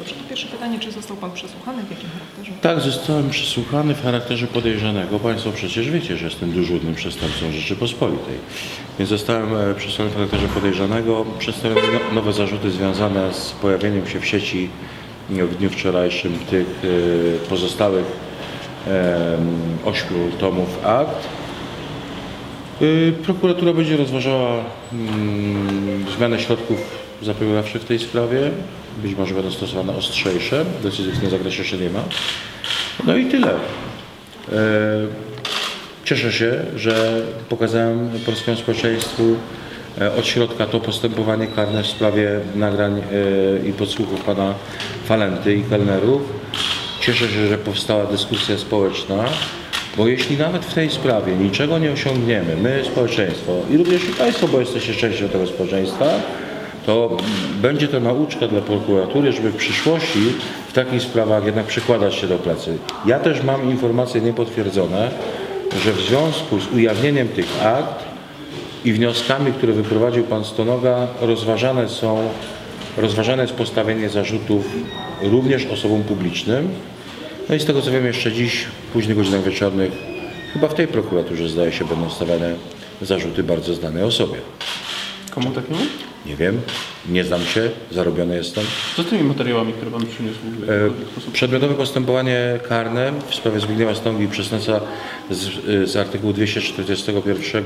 Dobrze, to pierwsze pytanie, czy został Pan przesłuchany, w jakim charakterze? Tak, zostałem przesłuchany w charakterze podejrzanego. Państwo przecież wiecie, że jestem dyżurnym przestępcą Rzeczypospolitej. Więc zostałem e, przesłuchany w charakterze podejrzanego. Przedstawiam no- nowe zarzuty związane z pojawieniem się w sieci e, w dniu wczorajszym tych e, pozostałych ośmiu tomów akt. Y, Prokuratura będzie rozważała mm, zmianę środków zapobiegawczych w tej sprawie. Być może będą stosowane ostrzejsze. Decyzji w tym zakresie jeszcze nie ma. No i tyle. E, Cieszę się, że pokazałem polskiemu społeczeństwu e, od środka to postępowanie karne w sprawie nagrań e, i podsłuchów pana Falenty i kelnerów. Cieszę się, że powstała dyskusja społeczna, bo jeśli nawet w tej sprawie niczego nie osiągniemy, my społeczeństwo i również i Państwo, bo jesteście częścią tego społeczeństwa, to będzie to nauczka dla prokuratury, żeby w przyszłości w takich sprawach jednak przykładać się do pracy. Ja też mam informacje niepotwierdzone, że w związku z ujawnieniem tych akt i wnioskami, które wyprowadził pan Stonoga, rozważane są, rozważane jest postawienie zarzutów również osobom publicznym. No i z tego co wiem jeszcze dziś, w późnych godzinach wieczornych, chyba w tej prokuraturze zdaje się będą stawiane zarzuty bardzo znanej osobie. Komu takiemu? Nie wiem, nie znam się, zarobiony jestem. Co z tymi materiałami, które Pan przyniósł? W sposób? Przedmiotowe postępowanie karne w sprawie Zbigniewa Stągi i przestępstwa z, z artykułu 241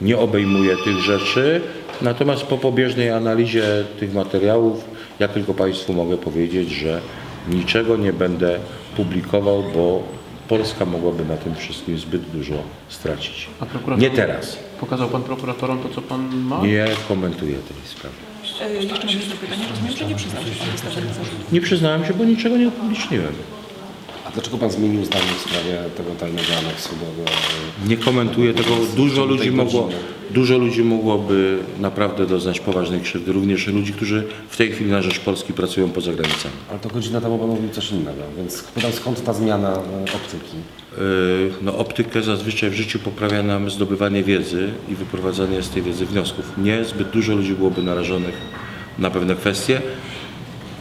nie obejmuje tych rzeczy. Natomiast po pobieżnej analizie tych materiałów, ja tylko Państwu mogę powiedzieć, że niczego nie będę publikował, bo Polska mogłaby na tym wszystkim zbyt dużo stracić. A prokurator- Nie teraz. Pokazał Pan prokuratorom to, co Pan ma? Nie komentuję tej sprawy. E, Jeszcze mam jedno pytanie. Rozumiem, że nie przyznał się Pan wystawionych zarzutów. Nie przyznałem się, bo niczego nie upubliczniłem. A dlaczego pan zmienił zdanie w sprawie tego tajnego aneksu do, do Nie komentuję tego. Dużo ludzi, mogło, godziny. Dużo ludzi mogłoby naprawdę doznać poważnej krzywdy. Również ludzi, którzy w tej chwili na rzecz Polski pracują poza granicami. Ale to godzinę temu pan mówił coś innego, więc pytam skąd ta zmiana e, optyki? Yy, No, optykę zazwyczaj w życiu poprawia nam zdobywanie wiedzy i wyprowadzanie z tej wiedzy wniosków. Nie zbyt dużo ludzi byłoby narażonych na pewne kwestie.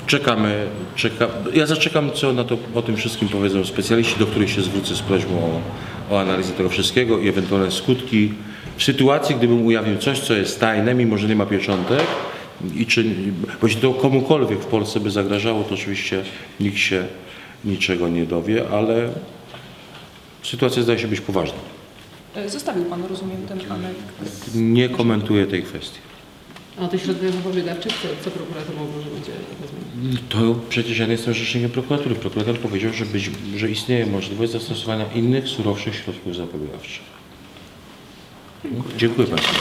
Czekamy, czeka, ja zaczekam, co na to, o tym wszystkim powiedzą specjaliści, do których się zwrócę z prośbą o, o analizę tego wszystkiego i ewentualne skutki. W sytuacji, gdybym ujawnił coś, co jest tajne, mimo że nie ma pieczątek, i czy, bo jeśli to komukolwiek w Polsce by zagrażało, to oczywiście nikt się niczego nie dowie, ale sytuacja zdaje się być poważna. E, Zostawił Pan, rozumiem, ten aneks. Nie komentuję tej kwestii. A o tych środkach zapobiegawczych, co, co prokurator może będzie rozmawiać? To przecież ja nie jestem rzecznikiem prokuratury. Prokurator powiedział, że, być, że istnieje możliwość zastosowania innych, surowszych środków zapobiegawczych. Dziękuję Państwu.